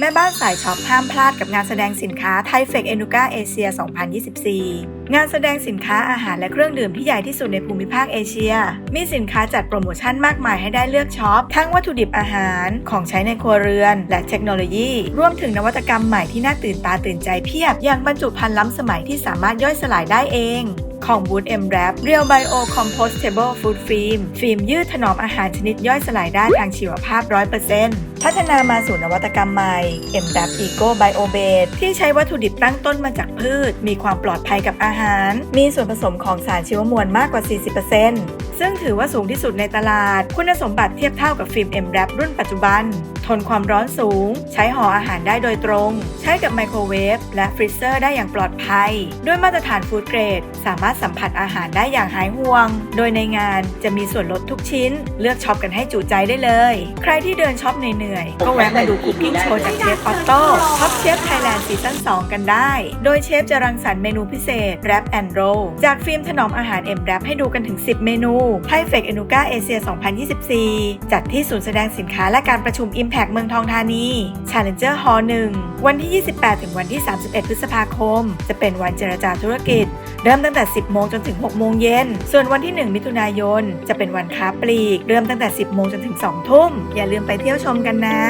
แม่บ้านสายช็อปห้ามพลาดกับงานแสดงสินค้าไทเฟกเอนูกาเอเชีย 2024 งานแสดงสินค้าอาหารและเครื่องดื่มที่ใหญ่ที่สุดในภูมิภาคเอเชีย มีสินค้าจัดโปรโมชั่นมากมายให้ได้เลือกช็อป ทั้งวัตถุดิบอาหาร ของใช้ในครัวเรือน และเทคโนโลยี รวมถึงนวัตกรรมใหม่ที่น่าตื่นตาตื่นใจเพียบ อย่างบรรจุภัณฑ์ล้ำสมัยที่สามารถย่อยสลายได้เอง ของบูธ M Wrap Real Bio Compostable Food Film ฟิล์มยืดถนอมอาหารชนิดย่อยสลายได้ทางชีวภาพ 100%พัฒนามาสู่นวัตกรรมใหม่ M Wrap Eco Bio Base ที่ใช้วัตถุดิบตั้งต้นมาจากพืช มีความปลอดภัยกับอาหาร มีส่วนผสมของสารชีวมวลมากกว่า 40%ซึ่งถือว่าสูงที่สุดในตลาด คุณสมบัติเทียบเท่ากับฟิล์ม M Wrap รุ่นปัจจุบันทนความร้อนสูง ใช้ห่ออาหารได้โดยตรง ใช้กับไมโครเวฟและฟรีเซอร์ได้อย่างปลอดภัย ด้วยมาตรฐานฟู้ดเกรด สามารถสัมผัสอาหารได้อย่างหายห่วง โดยในงานจะมีส่วนลดทุกชิ้น เลือกช็อปกันให้จุใจได้เลย ใครที่เดินช็อปเหนื่อยๆก็แวะมาดูคุกกิ้งโชว์จากเชฟออตโต้ท็อปเชฟไทยแลนด์ซีซั่น2กันได้ โดยเชฟจะรังสรรค์เมนูพิเศษแรปแอนด์โรจากฟิล์มถนอมอาหารเอ็มแรปให้ดูกันถึง 10 เมนูไทเฟกเอนูกาเอเชีย2024 จัดที่ศูนย์แสดงสินค้าและการประชุม Impact เมืองทองธานี Challenger Hall 1 วันที่ 28 ถึงวันที่ 31 พฤษภาคม จะเป็นวันเจรจาธุรกิจ เริ่มตั้งแต่ 10 โมงจนถึง 6 โมงเย็น ส่วนวันที่ 1 มิถุนายน จะเป็นวันค้าปลีก เริ่มตั้งแต่ 10 โมงจนถึง 2 ทุ่ม อย่าลืมไปเที่ยวชมกันนะ